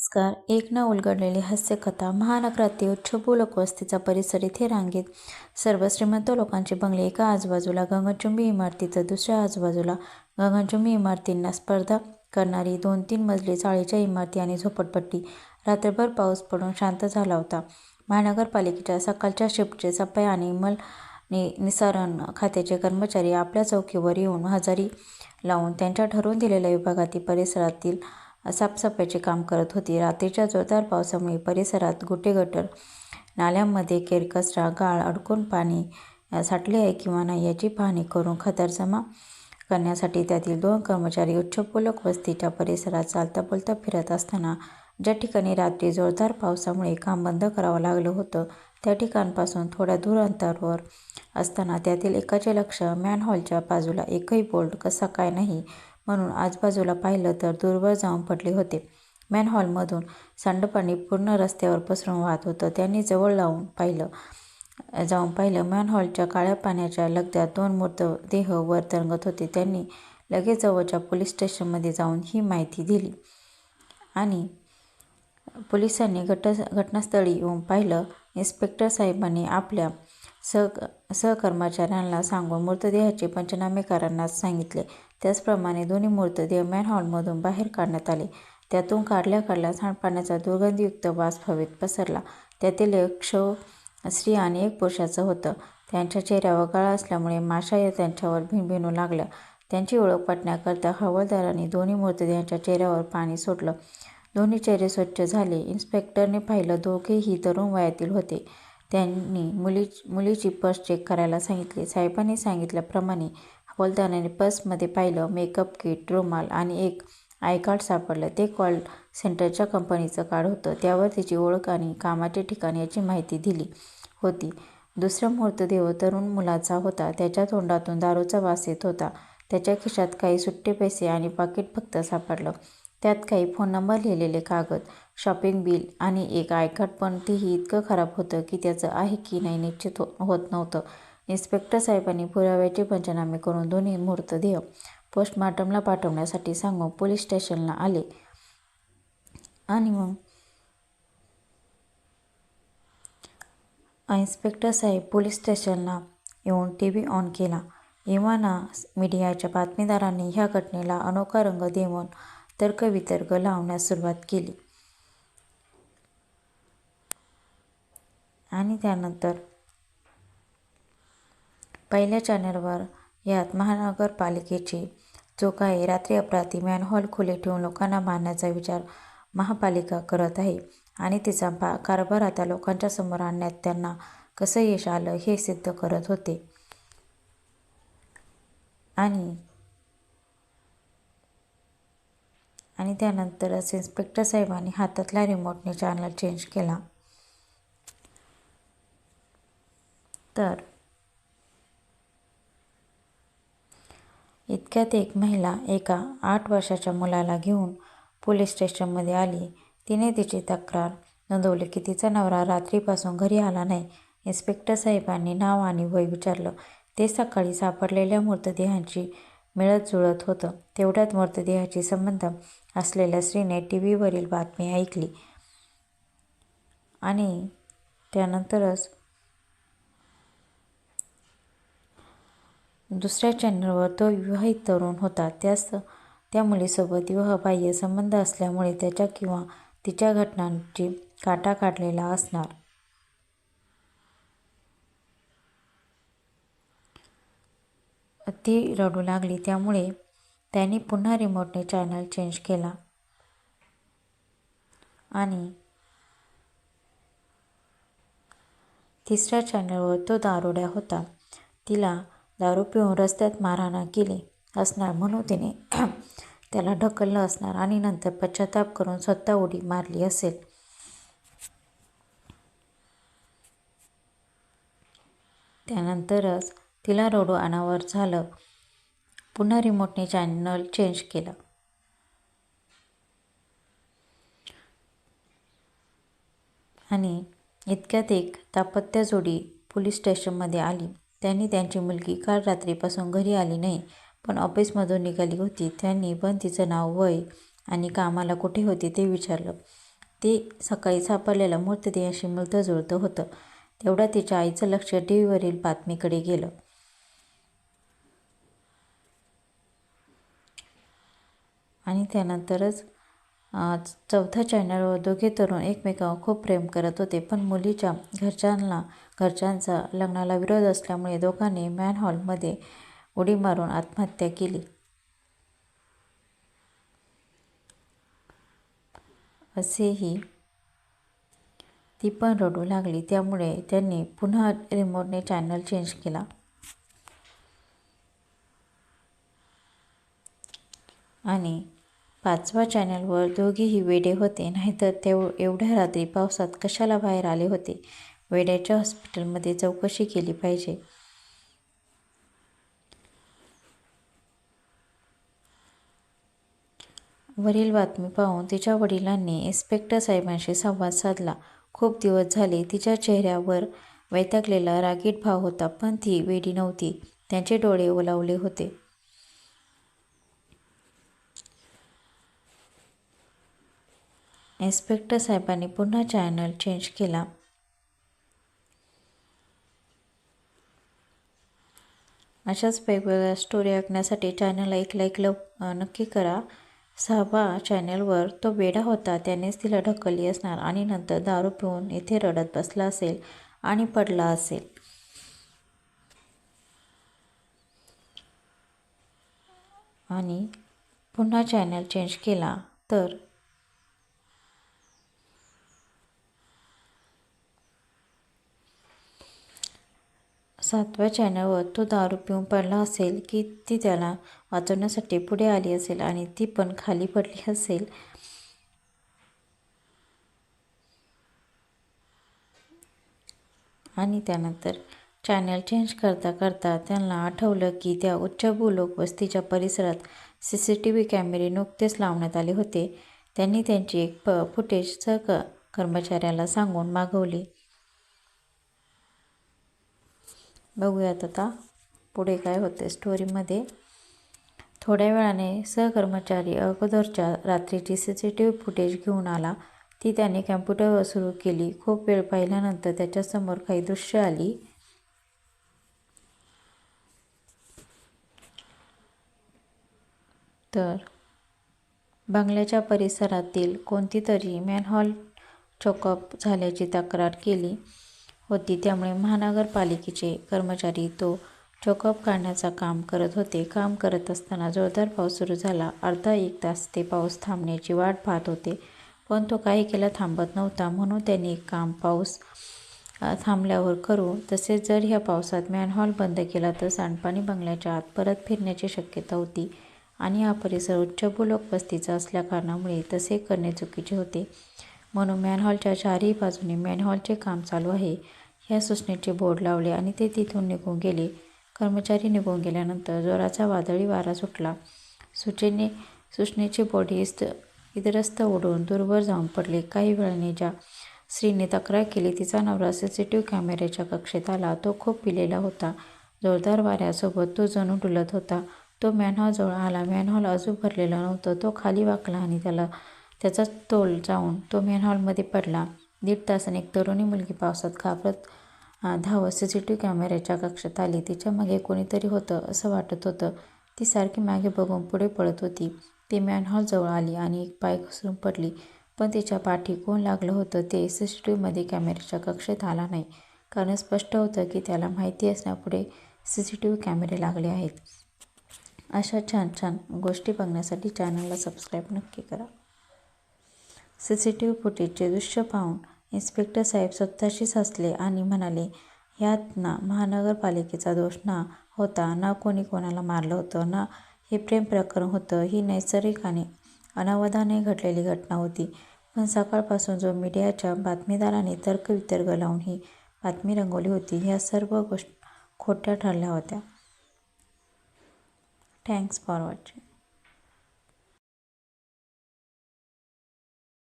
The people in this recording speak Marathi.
संस्कार एक न उलगडलेली हास्यकथा महानगरातील उच्चभू वस्तीचा परिसर इथे रांगेत. सर्व श्रीमंत लोकांचे बंगले एका आजूबाजूला गगनचुंबी इमारतीचं दुसऱ्या आजूबाजूला. गगनचुंबी इमारतींना स्पर्धा करणारी दोन तीन मजली चाळीच्या इमारती आणि झोपडपट्टी. रात्रभर पाऊस पडून शांत झाला होता. महानगरपालिकेच्या सकाळच्या शिफ्टचे सफाई आणि मल नि निसारण खात्याचे कर्मचारी आपल्या चौकीवर येऊन हजारी लावून त्यांच्या ठरवून दिलेल्या विभागातील परिसरातील साफसफाईचे काम करत होती. रात्रीच्या जोरदार पावसामुळे परिसरात गुटे गटर नाल्यांमध्ये केरकचरा गाळ अडकून पाणी साठले आहे किंवा नाही याची पाहणी करून खतर जमा करण्यासाठी त्यातील दोन कर्मचारी उच्चपूलक वस्तीच्या परिसरात चालता बोलता फिरत असताना ज्या ठिकाणी रात्री जोरदार पावसामुळे काम बंद करावं लागलं होतं त्या ठिकाणपासून थोड्या दूर अंतरावर असताना त्यातील एकाचे लक्ष मॅनहॉलच्या बाजूला एकही बोल्ट कसा काय नाही म्हणून आजूबाजूला पाहिलं तर दूरवर जाऊन पडले होते. मॅनहॉलमधून सांडपाणी पूर्ण रस्त्यावर पसरून वाहत होतं. त्यांनी जवळ लावून पाहिलं जाऊन पाहिलं. मॅनहॉलच्या काळ्या पाण्याच्या लगद्यात दोन मृतदेह वर तरंगत होते. त्यांनी लगेच जवळच्या पोलीस स्टेशनमध्ये जाऊन ही माहिती दिली आणि पोलिसांनी घट घटनास्थळी येऊन पाहिलं. इन्स्पेक्टर साहेबांनी आपल्या सह सहकर्मचाऱ्यांना सांगून मृतदेहाचे पंचनामे सांगितले. त्याचप्रमाणे दोन्ही मृतदेह मॅनहॉलमधून बाहेर काढण्यात आले. त्यातून काढल्या काढल्या सांडपाण्याचा दुर्गंधीयुक्त वास हवेत पसरला. त्यातील एक क्षव स्त्री आणि एक पुरुषाचं होतं. त्यांच्या चेहऱ्यावर गळा असल्यामुळे माशाया त्यांच्यावर भिनभिनू लागल्या. त्यांची ओळख पटण्याकरता हवालदारांनी दोन्ही मृतदेहांच्या चेहऱ्यावर पाणी सोडलं. दोन्ही चेहरे स्वच्छ झाले. इन्स्पेक्टरने पाहिलं दोघेही तरुण वयातील होते. त्यांनी मुली मुलीची पर्स चेक करायला सांगितले. साहेबांनी सांगितल्याप्रमाणे हवालदाराने पर्समध्ये पाहिलं मेकअप किट रुमाल आणि एक आय कार्ड सापडलं. ते कॉल सेंटरच्या कंपनीचं कार्ड होतं. त्यावर तिची ओळख आणि कामाचे ठिकाण याची माहिती दिली होती. दुसरा मृतदेह तरुण मुलाचा होता. त्याच्या तोंडातून दारूचा वास येत होता. त्याच्या खिशात काही सुट्टे पैसे आणि पाकिट फक्त सापडलं. त्यात काही फोन नंबर लिहिलेले कागद शॉपिंग बिल आणि एक आयकार्ड पण. तेही इतकं खराब होतं की त्याचं आहे की नाही निश्चित हो होत नव्हतं. इन्स्पेक्टर साहेबांनी पुराव्याचे पंचनामे करून दोन्ही मृतदेह पोस्टमार्टमला पाठवण्यासाठी सांगून पोलीस स्टेशनला आले. आणि मग इन्स्पेक्टर साहेब पोलीस स्टेशनला येऊन टी व्ही ऑन केला. इवाना मीडियाच्या बातमीदारांनी ह्या घटनेला अनोखा रंग देऊन तर्कवितर्क लावण्यास सुरुवात केली. आणि त्यानंतर पहिल्या चॅनलवर यात महानगरपालिकेची जो काही रात्री अपराधी मॅनहॉल खुले ठेवून लोकांना मारण्याचा विचार महापालिका करत आहे आणि तिचा पा कारभार आता लोकांच्या समोर आणण्यात त्यांना कसं यश आलं हे सिद्ध करत होते. आणि आणि त्यानंतरच इन्स्पेक्टर साहेबांनी हातातल्या रिमोटने चॅनल चेंज केला. तर इतक्यात एक महिला एका आठ वर्षाच्या मुलाला घेऊन पोलीस स्टेशनमध्ये आली. तिने तिची तक्रार नोंदवली की तिचा नवरा रात्रीपासून घरी आला नाही. इन्स्पेक्टर साहेबांनी नाव आणि वय विचारलं. ते सकाळी सापडलेल्या मृतदेहांची मिळत जुळत होतं. तेवढ्यात मृतदेहाची संबंध असलेल्या स्त्रीने टी व्हीवरील बातमी ऐकली आणि त्यानंतरच दुसऱ्या चॅनलवर तो विवाहित तरुण होता. त्यास त्या मुलीसोबत विवाहबाह्य संबंध असल्यामुळे त्याच्या किंवा तिच्या घटनांची काटा काढलेला असणार. ती रडू लागली. त्यामुळे त्यांनी पुन्हा रिमोटने चॅनल चेंज केला. आणि तिसऱ्या चॅनलवर तो दारोड्या होता. तिला दारू पिऊन रस्त्यात मारहाण केली असणार म्हणून तिने त्याला ढकललं असणार आणि नंतर पश्चाताप करून स्वतः उडी मारली असेल. त्यानंतरच तिला रोडू अनावर झालं. पुन्हा रिमोटने चॅनल चेंज केलं. आणि इतक्यात एक तापत्या जोडी पोलीस स्टेशनमध्ये आली. त्यांनी त्यांची मुलगी काल रात्रीपासून घरी आली नाही पण ऑफिसमधून निघाली होती. त्यांनी पण तिचं नाव वय आणि कामाला कुठे होती ते विचारलं. ते सकाळी सापडलेल्या मृतदेहाशी मिळतं जुळतं होतं. तेवढा तिच्या आईचं लक्ष टी व्हीवरील बातमीकडे गेलं. आणि त्यानंतरच चौथ्या चॅनलवर दोघे तरुण एकमेकांवर खूप प्रेम करत होते पण मुलीच्या घरच्यांना घरच्यांचा लग्नाला विरोध असल्यामुळे दोघांनी मॅनहॉलमध्ये उडी मारून आत्महत्या केली. असेही ती पण रडू लागली. त्यामुळे त्यांनी पुन्हा रिमोटने चॅनल चेंज केला. आणि पाचव्या चॅनलवर दोघेही वेडे होते नाहीतर तेव एवढ्या रात्री पावसात कशाला बाहेर आले होते? वेड्याच्या हॉस्पिटलमध्ये चौकशी केली पाहिजे. वरील बातमी पाहून तिच्या वडिलांनी इन्स्पेक्टर साहेबांशी संवाद साधला. खूप दिवस झाले तिच्या चेहऱ्यावर वैतागलेला रागीट भाव होता पण ती वेडी नव्हती. त्यांचे डोळे ओलावले होते. इन्स्पेक्टर साहेबांनी पुन्हा चॅनल चेंज केला. अशाच वेगवेगळ्या स्टोरी ऐकण्यासाठी चॅनल एक लाईक लव नक्की करा. साबा चॅनलवर तो वेडा होता त्यानेच तिला ढकलली असणार आणि नंतर दारू पिऊन इथे रडत बसला असेल आणि पडला असेल. आणि पुन्हा चॅनल चेंज केला. तर सातव्या चॅनलवर तो दारू पिऊन पडला असेल की ती त्याला वाचवण्यासाठी पुढे आली असेल आणि ती पण खाली पडली असेल? आणि त्यानंतर चॅनल चेंज करता करता त्यांना आठवलं की त्या उच्चभूलोक वस्तीच्या परिसरात सी सी टी व्ही कॅमेरे नुकतेच लावण्यात आले होते. त्यांनी त्यांची एक प फुटेज सह कर्मचाऱ्याला सांगून मागवली. बघूयात आता पुढे काय होते स्टोरीमध्ये थोड्या वेळाने सहकर्मचारी अगोदरच्या रात्रीची C C T V footage घेऊन आला. ती त्याने कॅम्प्युटरवर सुरू केली. खूप वेळ पाहिल्यानंतर त्याच्यासमोर काही दृश्य आली. तर बंगल्याच्या परिसरातील कोणती तरी मॅनहॉल चोकअप झाल्याची तक्रार केली. होती. त्यामुळे महानगरपालिकेचे कर्मचारी तो चोकअप काढण्याचा काम करत होते. काम करत असताना जोरदार पाऊस सुरू झाला. अर्धा एक तास ते पाऊस थांबण्याची वाट पाहत होते. पण तो काही केला थांबत नव्हता. म्हणून त्यांनी काम पाऊस थांबल्यावर करू. तसेच जर ह्या पावसात मॅनहॉल बंद केला तर सांडपाणी बंगल्याच्या आत परत फिरण्याची शक्यता होती. आणि हा परिसर उच्चभूलोक वस्तीचा असल्याकारणामुळे तसे करणे चुकीचे होते. म्हणून मॅनहॉलच्या चारही बाजूने मॅनहॉलचे काम चालू आहे. या सूचनेचे बोर्ड लावले आणि ते तिथून निघून गेले. कर्मचारी निघून गेल्यानंतर जोराचा वादळी वारा सुटला. सूचने सूचनेचे बोर्ड इस्त इतरस्त उडून दूरवर जाऊन पडले. काही वेळाने ज्या स्त्रीने तक्रार केली. तिचा नवरा सी सी टी व्ही कॅमेऱ्याच्या कक्षेत आला. तो खूप पिलेला होता. जोरदार वाऱ्यासोबत तो जणू डुलत होता. तो मॅनहॉलजवळ आला. मॅनहॉल अजून भरलेला नव्हतं. तो खाली वाकला आणि त्याला त्याचा तोल जाऊन तो मॅनहॉलमध्ये पडला. दीड तासाने एक तरुणी मुलगी पावसात घाबरत धावत सी सी टी व्ही कॅमेऱ्याच्या कक्षात आली. तिच्यामागे कोणीतरी होतं असं वाटत होतं. ती सारखी मागे बघून पुढे पळत होती. ती मॅनहॉलजवळ आली आणि एक पाय घसरून पडली. पण तिच्या पाठी कोण लागलं होतं ते सी सी टी व्हीमध्ये कॅमेऱ्याच्या कक्षेत आला नाही. कारण स्पष्ट होतं की त्याला माहिती असण्यापुढे सी सी टी व्ही कॅमेरे लागले आहेत. अशा छान छान गोष्टी बघण्यासाठी चॅनलला सबस्क्राईब नक्की करा. सी सी टी व्ही फुटेजचे दृश्य पाहून इन्स्पेक्टर साहेब स्वतःशीच हसले आणि म्हणाले यात ना महानगरपालिकेचा दोष ना होता ना कोणी कोणाला मारलं होतं ना हे प्रेम प्रकरण होतं ही नैसर्गिक आणि अनावधाने घडलेली घटना होती. पण सकाळपासून जो मीडियाच्या बातमीदाराने तर्कवितर्क लावून ही बातमी रंगवली होती ह्या सर्व गोष्ट खोट्या ठरल्या होत्या. Thanks for watching.